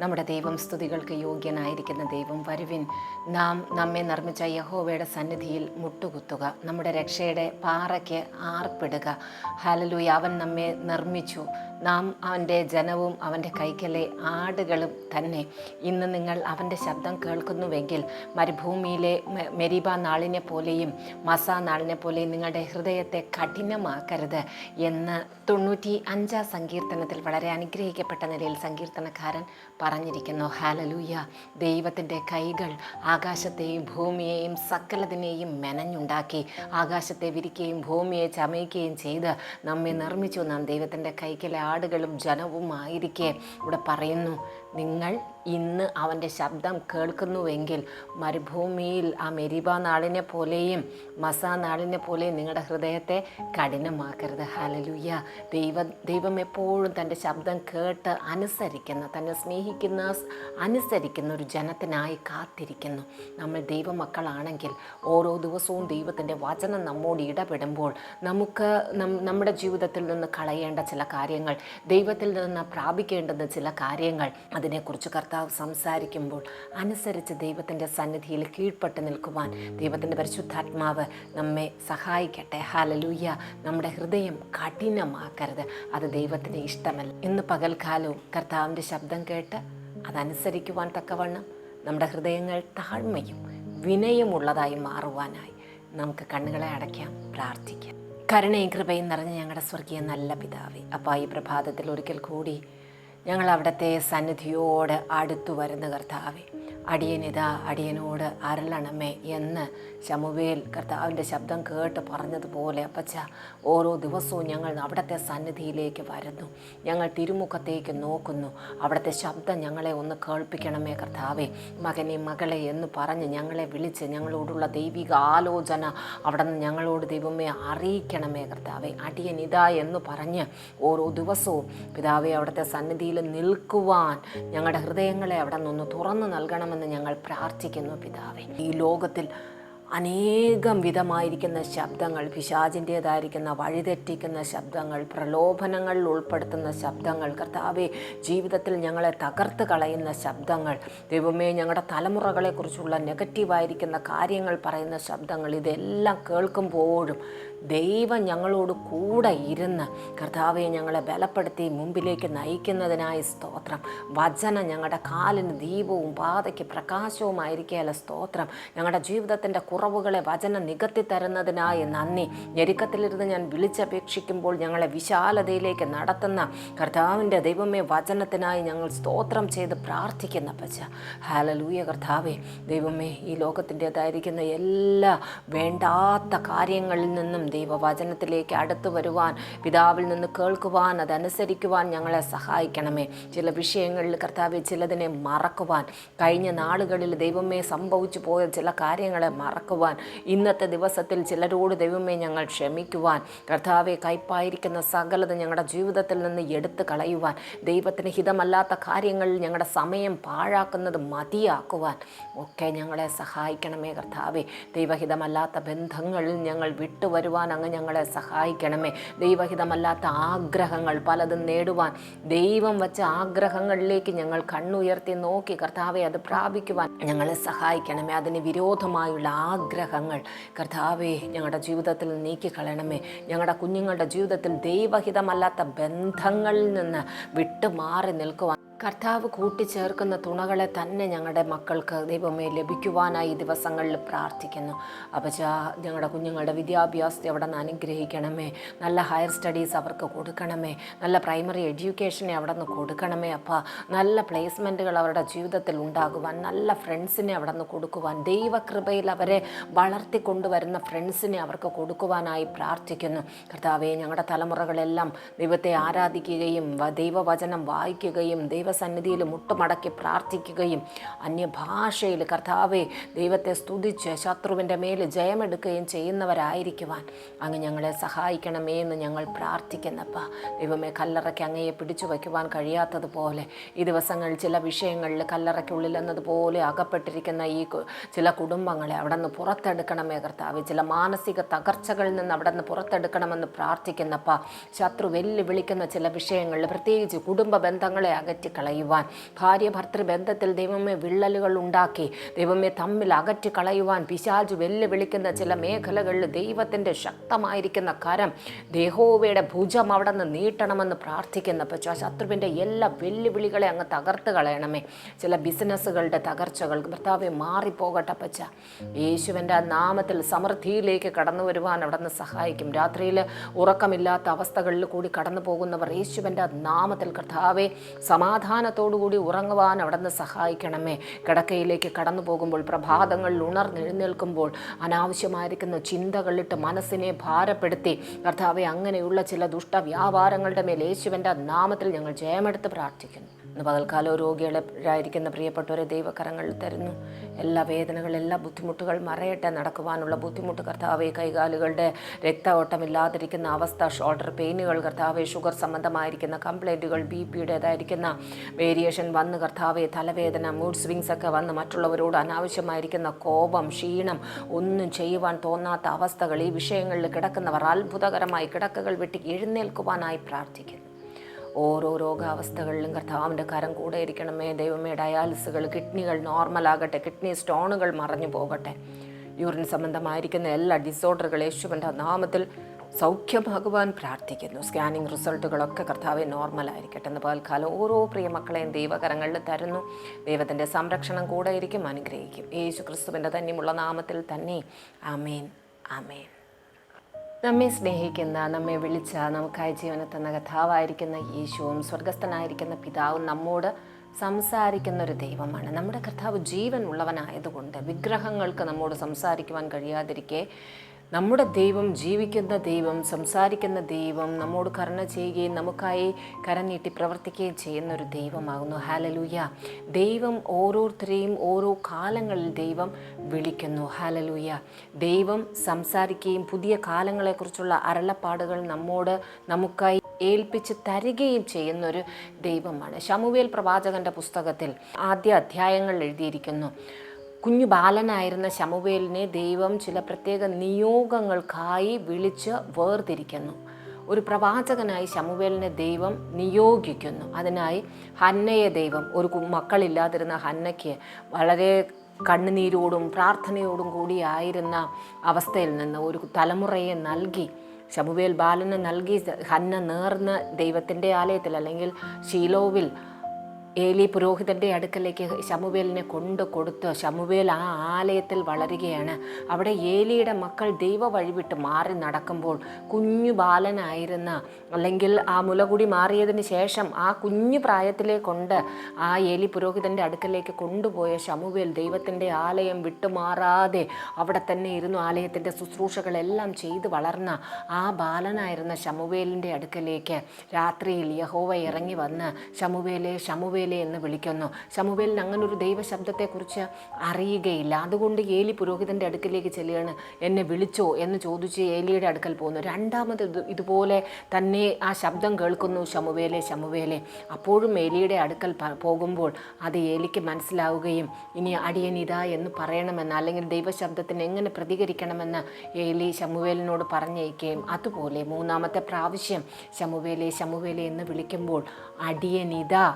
നമ്മുടെ ദൈവം സ്തുതികൾക്ക് യോഗ്യനായിരിക്കുന്ന ദൈവം വരുവിൻ. നാം നമ്മെ നിർമ്മിച്ച യഹോവയുടെ സന്നിധിയിൽ മുട്ടുകുത്തുക. നമ്മുടെ രക്ഷയുടെ പാറയ്ക്ക് ആർപ്പിടുക. ഹാലലൂയ അവൻ നമ്മെ നിർമ്മിച്ചു. നാം അവന്റെ ജനവും അവന്റെ കൈക്കലെ ആടുകളും തന്നെ. ഇന്ന് നിങ്ങൾ അവന്റെ ശബ്ദം കേൾക്കുന്നുവെങ്കിൽ മരുഭൂമിയിലെ മെരിബ നാളിനെ പോലെയും മസ നാളിനെ പോലെയും നിങ്ങളുടെ ഹൃദയത്തെ കഠിനമാക്കരുത് എന്ന് തൊണ്ണൂറ്റി അഞ്ചാം സങ്കീർത്തനത്തിൽ വളരെ അനുഗ്രഹിക്കപ്പെട്ട നിലയിൽ സങ്കീർത്തനക്കാരൻ പറഞ്ഞിരിക്കുന്നു. ഹാലലൂയ ദൈവത്തിന്റെ കൈകൾ ആകാശത്തെയും ഭൂമിയെയും സകലതിനെയും മെനഞ്ഞുണ്ടാക്കി. ആകാശത്തെ വിരിക്കുകയും ഭൂമിയെ ചമയിക്കുകയും ചെയ്ത് നമ്മെ നിർമ്മിച്ചു. നാം ദൈവത്തിന്റെ കൈക്കലെ ആടുകളും ജനവും ആയിരിക്കെ ഇവിടെ പറയുന്നു നിങ്ങൾ ഇന്ന് അവന്റെ ശബ്ദം കേൾക്കുന്നുവെങ്കിൽ മരുഭൂമിയിൽ ആ മെരിബ നാളിനെ പോലെയും മസാ നാളിനെ പോലെയും നിങ്ങളുടെ ഹൃദയത്തെ കഠിനമാക്കരുത്. ഹാലലുയ്യ ദൈവ ദൈവം എപ്പോഴും തന്റെ ശബ്ദം കേട്ട് അനുസരിക്കുന്ന തന്നെ സ്നേഹിക്കുന്ന അനുസരിക്കുന്ന ഒരു ജനത്തിനായി കാത്തിരിക്കുന്നു. നമ്മൾ ദൈവമക്കളാണെങ്കിൽ ഓരോ ദിവസവും ദൈവത്തിന്റെ വചനം നമ്മോട് ഇടപെടുമ്പോൾ നമുക്ക് നമ്മുടെ ജീവിതത്തിൽ നിന്ന് കളയേണ്ട ചില കാര്യങ്ങൾ ദൈവത്തിൽ നിന്ന് പ്രാപിക്കേണ്ടുന്ന ചില കാര്യങ്ങൾ അതിനെക്കുറിച്ച് കർത്താവ് സംസാരിക്കുമ്പോൾ അനുസരിച്ച് ദൈവത്തിന്റെ സന്നിധിയിൽ കീഴ്പ്പെട്ട് നിൽക്കുവാൻ ദൈവത്തിന്റെ പരിശുദ്ധാത്മാവ് നമ്മെ സഹായിക്കട്ടെ. ഹാലലൂയ്യ നമ്മുടെ ഹൃദയം കഠിനമാക്കരുത്. അത് ദൈവത്തിന് ഇഷ്ടമല്ല. ഇന്ന് പകൽക്കാലവും കർത്താവിന്റെ ശബ്ദം കേട്ട് അതനുസരിക്കുവാൻ തക്കവണ്ണം നമ്മുടെ ഹൃദയങ്ങൾ താഴ്മയും വിനയമുള്ളതായി മാറുവാനായി നമുക്ക് കണ്ണുകളെ അടയ്ക്കാം പ്രാർത്ഥിക്കാം. കരുണയും കൃപയും നിറഞ്ഞ ഞങ്ങളുടെ സ്വർഗീയ നല്ല പിതാവേ അപ്പോൾ ഈ പ്രഭാതത്തിൽ ഒരിക്കൽ കൂടി ഞങ്ങൾ അവിടുത്തെ സന്നിധിയോട് അടുത്തു വരുന്ന കർത്താവെ അടിയനിതാ അടിയനോട് അരളണമേ എന്ന് ശമുവേൽ കർത്താവിന്റെ ശബ്ദം കേട്ട് പറഞ്ഞതുപോലെ അപ്പച്ച ഓരോ ദിവസവും ഞങ്ങൾ അവിടുത്തെ സന്നിധിയിലേക്ക് വരുന്നു. ഞങ്ങൾ തിരുമുഖത്തേക്ക് നോക്കുന്നു. അവിടുത്തെ ശബ്ദം ഞങ്ങളെ ഒന്ന് കേൾപ്പിക്കണമേ കർത്താവെ. മകനെ മകളെ എന്ന് പറഞ്ഞ് ഞങ്ങളെ വിളിച്ച് ഞങ്ങളോടുള്ള ദൈവിക ആലോചന അവിടെ നിന്ന് ഞങ്ങളോട് ദൈവമേ അറിയിക്കണമേ കർത്താവെ. അടിയൻ ഇതാ എന്ന് പറഞ്ഞ് ഓരോ ദിവസവും പിതാവെ അവിടുത്തെ സന്നിധിയിൽ നിൽക്കുവാൻ ഞങ്ങളുടെ ഹൃദയങ്ങളെ അവിടെ നിന്ന് തുറന്നു നൽകണമെന്ന് ഞങ്ങൾ പ്രാർത്ഥിക്കുന്നു പിതാവെ. ഈ ലോകത്തിൽ അനേകം വിധമായിരിക്കുന്ന ശബ്ദങ്ങൾ പിശാചിന്റേതായിരിക്കുന്ന വഴിതെറ്റിക്കുന്ന ശബ്ദങ്ങൾ പ്രലോഭനങ്ങളിൽ ഉൾപ്പെടുത്തുന്ന ശബ്ദങ്ങൾ കർത്താവെ ജീവിതത്തിൽ ഞങ്ങളെ തകർത്ത് കളയുന്ന ശബ്ദങ്ങൾ ദൈവമേ ഞങ്ങളുടെ തലമുറകളെക്കുറിച്ചുള്ള നെഗറ്റീവായിരിക്കുന്ന കാര്യങ്ങൾ പറയുന്ന ശബ്ദങ്ങൾ ഇതെല്ലാം കേൾക്കുമ്പോഴും ദൈവം ഞങ്ങളോട് കൂടെ ഇരുന്ന് കർത്താവെ ഞങ്ങളെ ബലപ്പെടുത്തി മുമ്പിലേക്ക് നയിക്കുന്നതിനായി സ്തോത്രം. വചന ഞങ്ങളുടെ കാലിന് ദീപവും പാതയ്ക്ക് പ്രകാശവുമായിരിക്കുകയല്ല സ്തോത്രം. ഞങ്ങളുടെ ജീവിതത്തിന്റെ കുറവുകളെ വചനം നികത്തി തരുന്നതിനായി നന്ദി. ഞെരുക്കത്തിലിരുന്ന് ഞാൻ വിളിച്ചപേക്ഷിക്കുമ്പോൾ ഞങ്ങളെ വിശാലതയിലേക്ക് നടത്തുന്ന കർത്താവിന്റെ ദൈവമേ വചനത്തിനായി ഞങ്ങൾ സ്തോത്രം ചെയ്ത് പ്രാർത്ഥിക്കുന്ന പച്ച ഹാലലൂയ കർത്താവേ. ദൈവമേ ഈ ലോകത്തിന്റെതായിരിക്കുന്ന എല്ലാ വേണ്ടാത്ത കാര്യങ്ങളിൽ നിന്നും ദൈവവചനത്തിലേക്ക് അടുത്തു വരുവാൻ പിതാവിൽ നിന്ന് കേൾക്കുവാൻ അതനുസരിക്കുവാൻ ഞങ്ങളെ സഹായിക്കണമേ. ചില വിഷയങ്ങളിൽ കർത്താവെ ചിലതിനെ മറക്കുവാൻ. കഴിഞ്ഞ നാളുകളിൽ ദൈവമേ സംഭവിച്ചു പോയ ചില കാര്യങ്ങളെ മറക്കുവാൻ ഇന്നത്തെ ദിവസത്തിൽ ചിലരോട് ദൈവമേ ഞങ്ങൾ ക്ഷമിക്കുവാൻ. കർത്താവെ കയ്പായിരിക്കുന്ന സകലത ഞങ്ങളുടെ ജീവിതത്തിൽ നിന്ന് എടുത്തു കളയുവാൻ. ദൈവത്തിന് ഹിതമല്ലാത്ത കാര്യങ്ങളിൽ ഞങ്ങളുടെ സമയം പാഴാക്കുന്നത് മതിയാക്കുവാൻ ഒക്കെ ഞങ്ങളെ സഹായിക്കണമേ കർത്താവെ. ദൈവഹിതമല്ലാത്ത ബന്ധങ്ങളിൽ ഞങ്ങൾ വിട്ടുവരുവാൻ അങ്ങ് ഞങ്ങളെ സഹായിക്കണമേ. ദൈവഹിതമല്ലാത്ത ആഗ്രഹങ്ങൾ പലതും നേടുവാൻ. ദൈവം വച്ച ആഗ്രഹങ്ങളിലേക്ക് ഞങ്ങൾ കണ്ണുയർത്തി നോക്കി കർത്താവെ അത് പ്രാപിക്കുവാൻ ഞങ്ങളെ സഹായിക്കണമേ. അതിന് വിരോധമായുള്ള ആഗ്രഹങ്ങൾ. കർത്താവെ ഞങ്ങളുടെ ജീവിതത്തിൽ നീക്കിക്കളയണമേ. ഞങ്ങളുടെ കുഞ്ഞുങ്ങളുടെ ജീവിതത്തിൽ ദൈവഹിതമല്ലാത്ത ബന്ധങ്ങളിൽ നിന്ന് വിട്ടുമാറി നിൽക്കുവാൻ കർത്താവ് കൂട്ടിച്ചേർക്കുന്ന തുണകളെ തന്നെ ഞങ്ങളുടെ മക്കൾക്ക് ദൈവമേ ലഭിക്കുവാനായി ദിവസങ്ങളിൽ പ്രാർത്ഥിക്കുന്നു. അപ്പച്ചാ ഞങ്ങളുടെ കുഞ്ഞുങ്ങളുടെ വിദ്യാഭ്യാസത്തെ അവിടെ നിന്ന് അനുഗ്രഹിക്കണമേ. നല്ല ഹയർ സ്റ്റഡീസ് അവർക്ക് കൊടുക്കണമേ. നല്ല പ്രൈമറി എഡ്യൂക്കേഷനെ അവിടെ നിന്ന് കൊടുക്കണമേ അപ്പ. നല്ല പ്ലേസ്മെന്റുകൾ അവരുടെ ജീവിതത്തിൽ ഉണ്ടാകുവാൻ നല്ല ഫ്രണ്ട്സിനെ അവിടെ നിന്ന് കൊടുക്കുവാൻ ദൈവകൃപയിൽ അവരെ വളർത്തിക്കൊണ്ടുവരുന്ന ഫ്രണ്ട്സിനെ അവർക്ക് കൊടുക്കുവാനായി പ്രാർത്ഥിക്കുന്നു. കർത്താവെ ഞങ്ങളുടെ തലമുറകളെല്ലാം ദൈവത്തെ ആരാധിക്കുകയും ദൈവവചനം വായിക്കുകയും ദൈവ ദൈവസന്നിധിയിൽ മുട്ടുമടക്കി പ്രാർത്ഥിക്കുകയും അന്യഭാഷയിൽ കർത്താവെ ദൈവത്തെ സ്തുതിച്ച് ശത്രുവിന്റെ മേൽ ജയമെടുക്കുകയും ചെയ്യുന്നവരായിരിക്കുവാൻ അങ്ങ് ഞങ്ങളെ സഹായിക്കണമേ എന്ന് ഞങ്ങൾ പ്രാർത്ഥിക്കുന്നപ്പ. ദൈവമേ കല്ലറയ്ക്ക് അങ്ങയെ പിടിച്ചു വയ്ക്കുവാൻ കഴിയാത്തതുപോലെ ഈ ദിവസങ്ങൾ ചില വിഷയങ്ങളിൽ കല്ലറയ്ക്കുള്ളിൽ എന്നതുപോലെ അകപ്പെട്ടിരിക്കുന്ന ഈ ചില കുടുംബങ്ങളെ അവിടെ നിന്ന് പുറത്തെടുക്കണമേ കർത്താവ്. ചില മാനസിക തകർച്ചകളിൽ നിന്ന് അവിടെ നിന്ന് പുറത്തെടുക്കണമെന്ന് പ്രാർത്ഥിക്കുന്നപ്പ ശത്രു വെല്ലുവിളിക്കുന്ന ചില വിഷയങ്ങളിൽ പ്രത്യേകിച്ച് കുടുംബ ബന്ധങ്ങളെ അകറ്റി കളയുവാൻ. ഭാര്യ ഭർത്തൃ ബന്ധത്തിൽ ദൈവമേ വിള്ളലുകൾ ഉണ്ടാക്കി. ദൈവമേ തമ്മിൽ അകറ്റി കളയുവാൻ. പിശാജ് വെല്ലുവിളിക്കുന്ന ചില മേഖലകളിൽ ദൈവത്തിന്റെ ശക്തമായിരിക്കുന്ന കരം ദേഹോവയുടെ ഭുജം അവിടെ നിന്ന് നീട്ടണമെന്ന് പ്രാർത്ഥിക്കുന്ന പക്ഷേ ശത്രുവിന്റെ എല്ലാ വെല്ലുവിളികളെ അങ്ങ് തകർത്ത് കളയണമേ. ചില ബിസിനസ്സുകളുടെ തകർച്ചകൾ ഭർത്താവെ മാറിപ്പോകട്ടെ പച്ച യേശുവിന്റെ നാമത്തിൽ സമൃദ്ധിയിലേക്ക് കടന്നു വരുവാൻ അവിടെ നിന്ന് സഹായിക്കും. രാത്രിയിൽ ഉറക്കമില്ലാത്ത അവസ്ഥകളിൽ കൂടി കടന്നു പോകുന്നവർ യേശുവിന്റെ നാമത്തിൽ കർത്താവെ സമാധാനത്തോടു കൂടി ഉറങ്ങുവാൻ അവിടെ നിന്ന് സഹായിക്കണമേ. കിടക്കയിലേക്ക് കടന്നു പോകുമ്പോൾ പ്രഭാതങ്ങളിൽ ഉണർന്നെഴുന്നേൽക്കുമ്പോൾ അനാവശ്യമായിരിക്കുന്ന ചിന്തകളിട്ട് മനസ്സിനെ ഭാരപ്പെടുത്തി കർത്താവെ അങ്ങനെയുള്ള ചില ദുഷ്ടവ്യാപാരങ്ങളുടെ മേൽ യേശുവിന്റെ നാമത്തിൽ ഞങ്ങൾ ജയമെടുത്ത് പ്രാർത്ഥിക്കുന്നു. ഇന്ന് പകൽക്കാലം രോഗികളായിരിക്കുന്ന പ്രിയപ്പെട്ടവരെ ദൈവകരങ്ങളിൽ തരുന്നു. എല്ലാ വേദനകളും എല്ലാ ബുദ്ധിമുട്ടുകൾ മറയട്ടെ. നടക്കുവാനുള്ള ബുദ്ധിമുട്ട് കർത്താവെ കൈകാലുകളുടെ രക്തഓട്ടമില്ലാതിരിക്കുന്ന അവസ്ഥ ഷോൾഡർ പെയിനുകൾ കർത്താവെ ഷുഗർ സംബന്ധമായിരിക്കുന്ന കംപ്ലൈന്റുകൾ ബി പിയുടേതായിരിക്കുന്ന വേരിയേഷൻ വന്ന് കർത്താവെ തലവേദന മൂഡ് സ്വിങ്സ് ഒക്കെ വന്ന് മറ്റുള്ളവരോട് അനാവശ്യമായിരിക്കുന്ന കോപം ക്ഷീണം ഒന്നും ചെയ്യുവാൻ തോന്നാത്ത അവസ്ഥകൾ ഈ വിഷയങ്ങളിൽ കിടക്കുന്നവർ അത്ഭുതകരമായി കിടക്കകൾ വെട്ടി എഴുന്നേൽക്കുവാനായി പ്രാർത്ഥിക്കുന്നു. ഓരോ രോഗാവസ്ഥകളിലും കർത്താവിന്റെ കരം കൂടെ ഇരിക്കണമേ. ദൈവമേ ഡയാലിസുകൾ കിഡ്നികൾ നോർമലാകട്ടെ കിഡ്നി സ്റ്റോണുകൾ മറഞ്ഞു പോകട്ടെ. യൂറിൻ സംബന്ധമായിരിക്കുന്ന എല്ലാ ഡിസോർഡറുകൾ യേശുവിന്റെ നാമത്തിൽ സൗഖ്യമാകുവാൻ പ്രാർത്ഥിക്കുന്നു. സ്കാനിങ് റിസൾട്ടുകളൊക്കെ കർത്താവെ നോർമലായിരിക്കട്ടെ എന്ന് പകൽക്കാലം ഓരോ പ്രിയ മക്കളെയും ദൈവകരങ്ങളിൽ തരുന്നു. ദൈവത്തിന്റെ സംരക്ഷണം കൂടെ ഇരിക്കും അനുഗ്രഹിക്കും. യേശു ക്രിസ്തുവിന്റെ തന്നെയുമുള്ള നാമത്തിൽ തന്നെ. അമേൻ ആമേൻ. നമ്മെ സ്നേഹിക്കുന്ന നമ്മെ വിളിച്ച നമുക്കായി ജീവനെ തന്ന കഥാവായിരിക്കുന്ന യേശുവും സ്വർഗസ്ഥനായിരിക്കുന്ന പിതാവും നമ്മോട് സംസാരിക്കുന്ന ഒരു ദൈവമാണ്. നമ്മുടെ കർത്താവ് ജീവൻ ഉള്ളവനായതുകൊണ്ട് വിഗ്രഹങ്ങൾക്ക് നമ്മോട് സംസാരിക്കുവാൻ കഴിയാതിരിക്കെ നമ്മുടെ ദൈവം ജീവിക്കുന്ന ദൈവം സംസാരിക്കുന്ന ദൈവം നമ്മോട് കരുണ ചെയ്യുകയും നമുക്കായി കരം നീട്ടി പ്രവർത്തിക്കുകയും ചെയ്യുന്ന ഒരു ദൈവമാകുന്നു. ഹാലലൂയ ദൈവം ഓരോരുത്തരെയും ഓരോ കാലങ്ങളിൽ ദൈവം വിളിക്കുന്നു. ഹാലലൂയ ദൈവം സംസാരിക്കുകയും പുതിയ കാലങ്ങളെക്കുറിച്ചുള്ള അരളപ്പാടുകൾ നമ്മോട് നമുക്കായി ഏൽപ്പിച്ച് തരികയും ചെയ്യുന്നൊരു ദൈവമാണ്. ശമുവേൽ പ്രവാചകന്റെ പുസ്തകത്തിൽ ആദ്യ അധ്യായങ്ങൾ എഴുതിയിരിക്കുന്നു. കുഞ്ഞു ബാലനായിരുന്ന ശമുവേലിനെ ദൈവം ചില പ്രത്യേക നിയോഗങ്ങൾക്കായി വിളിച്ച് വേർതിരിക്കുന്നു. ഒരു പ്രവാചകനായി ശമുവേലിനെ ദൈവം നിയോഗിക്കുന്നു. അതിനായി ഹന്നയെ ദൈവം ഒരു മക്കളില്ലാതിരുന്ന ഹന്നയ്ക്ക് വളരെ കണ്ണുനീരോടും പ്രാർത്ഥനയോടും കൂടിയായിരുന്ന അവസ്ഥയിൽ നിന്ന് ഒരു തലമുറയെ നൽകി ശമുവേൽ ബാലന് നൽകി ഹന്ന നേർന്ന് ദൈവത്തിന്റെ ആലയത്തിൽ അല്ലെങ്കിൽ ഷീലോവിൽ ഏലി പുരോഹിതന്റെ അടുക്കലേക്ക് ശമുവേലിനെ കൊണ്ടു കൊടുത്ത് ശമുവേൽ ആ ആലയത്തിൽ വളരുകയാണ്. അവിടെ ഏലിയുടെ മക്കൾ ദൈവ വഴിവിട്ട് മാറി നടക്കുമ്പോൾ കുഞ്ഞു ബാലനായിരുന്ന അല്ലെങ്കിൽ ആ മുലകുടി മാറിയതിന് ശേഷം ആ കുഞ്ഞു പ്രായത്തിലേക്കൊണ്ട് ആ ഏലി പുരോഹിതന്റെ അടുക്കലേക്ക് കൊണ്ടുപോയ ശമുവേൽ ദൈവത്തിന്റെ ആലയം വിട്ടുമാറാതെ അവിടെ തന്നെ ഇരുന്നു. ആലയത്തിന്റെ ശുശ്രൂഷകളെല്ലാം ചെയ്ത് വളർന്ന ആ ബാലനായിരുന്ന ശമുവേലിന്റെ അടുക്കലേക്ക് രാത്രിയിൽ യഹോവ ഇറങ്ങി വന്ന് ശമുവേലെ ശമുവേലെ എന്ന് വിളിക്കുന്നു. ശമുവേലിന് അങ്ങനൊരു ദൈവശബ്ദത്തെക്കുറിച്ച് അറിയുകയില്ല. അതുകൊണ്ട് ഏലി പുരോഹിതന്റെ അടുക്കലേക്ക് ചെല്ലുകയാണ്. എന്നെ വിളിച്ചോ എന്ന് ചോദിച്ച് ഏലിയുടെ അടുക്കൽ പോകുന്നു. രണ്ടാമത് ഇതുപോലെ തന്നെ ആ ശബ്ദം കേൾക്കുന്നു ശമുവേലെ ശമുവേലെ. അപ്പോഴും ഏലിയുടെ അടുക്കൽ പോകുമ്പോൾ അത് ഏലിക്ക് മനസ്സിലാവുകയും ഇനി അടിയൻ ഇതാ എന്ന് പറയണമെന്ന് അല്ലെങ്കിൽ ദൈവശബ്ദത്തിന് എങ്ങനെ പ്രതികരിക്കണമെന്ന് ഏലി ശമുവേലിനോട് പറഞ്ഞേക്കുകയും അതുപോലെ മൂന്നാമത്തെ പ്രാവശ്യം ശമുവേലെ ശമുവേലെ എന്ന് വിളിക്കുമ്പോൾ അടിയൻ ഇതാ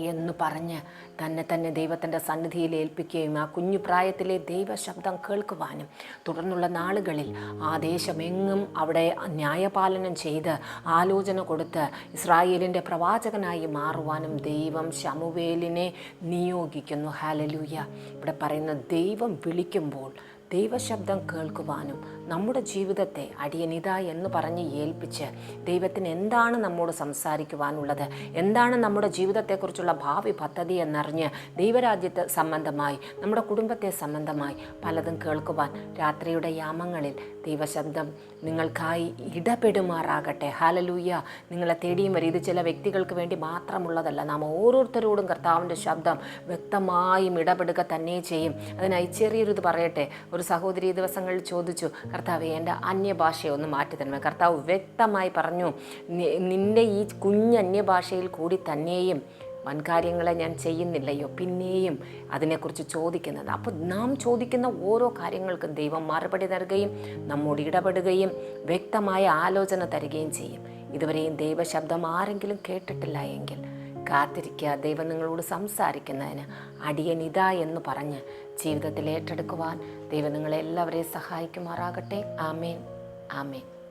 എന്ന് പറഞ്ഞ് തന്നെ തന്നെ ദൈവത്തിന്റെ സന്നിധിയിൽ ഏൽപ്പിക്കുകയും ആ കുഞ്ഞു പ്രായത്തിലെ ദൈവശബ്ദം കേൾക്കുവാനും തുടർന്നുള്ള നാളുകളിൽ ആ ദേശമെങ്ങും അവിടെ ന്യായപാലനം ചെയ്ത് ആലോചന കൊടുത്ത് ഇസ്രായേലിന്റെ പ്രവാചകനായി മാറുവാനും ദൈവം ശമുവേലിനെ നിയോഗിക്കുന്നു. ഹാലലൂയ ഇവിടെ പറയുന്ന ദൈവം വിളിക്കുമ്പോൾ ദൈവശബ്ദം കേൾക്കുവാനും നമ്മുടെ ജീവിതത്തെ അടിയനിത എന്ന് പറഞ്ഞ് ഏൽപ്പിച്ച് ദൈവത്തിന് എന്താണ് നമ്മോട് സംസാരിക്കുവാനുള്ളത്? എന്താണ് നമ്മുടെ ജീവിതത്തെക്കുറിച്ചുള്ള ഭാവി പദ്ധതി എന്നറിഞ്ഞ് ദൈവരാജ്യത്തെ സംബന്ധമായി നമ്മുടെ കുടുംബത്തെ സംബന്ധമായി പലതും കേൾക്കുവാൻ രാത്രിയുടെ യാമങ്ങളിൽ ദൈവശബ്ദം നിങ്ങൾക്കായി ഇടപെടുമാറാകട്ടെ. ഹാലലൂയ നിങ്ങളെ തേടിയും വരും. ഇത് ചില വ്യക്തികൾക്ക് വേണ്ടി മാത്രമുള്ളതല്ല. നാം ഓരോരുത്തരോടും കർത്താവിന്റെ ശബ്ദം വ്യക്തമായും ഇടപെടുക തന്നെ ചെയ്യും. അതിനായി ചെറിയൊരു ഇത് പറയട്ടെ. ഒരു സഹോദരി ദിവസങ്ങളിൽ ചോദിച്ചു കർത്താവെ എന്റെ അന്യഭാഷയെ ഒന്ന് മാറ്റി തരണമേ. കർത്താവ് വ്യക്തമായി പറഞ്ഞു നിന്റെ ഈ കുഞ്ഞ് അന്യഭാഷയിൽ കൂടി തന്നെയും വൻകാര്യങ്ങളെ ഞാൻ ചെയ്യുന്നില്ലയോ? പിന്നെയും അതിനെക്കുറിച്ച് ചോദിക്കുന്നത്. അപ്പോൾ നാം ചോദിക്കുന്ന ഓരോ കാര്യങ്ങൾക്കും ദൈവം മറുപടി തരുകയും നമ്മോട് ഇടപെടുകയും വ്യക്തമായ ആലോചന തരികയും ചെയ്യും. ഇതുവരെയും ദൈവശബ്ദം ആരെങ്കിലും കേട്ടിട്ടില്ല എങ്കിൽ കാത്തിരിക്കുക. ദൈവം നിങ്ങളോട് സംസാരിക്കുന്നതിന് അടിയനിത എന്ന് പറഞ്ഞ് ജീവിതത്തിൽ ഏറ്റെടുക്കുവാൻ ദൈവം നിങ്ങളെല്ലാവരെയും സഹായിക്കുമാറാകട്ടെ. ആമേൻ. ആമേൻ.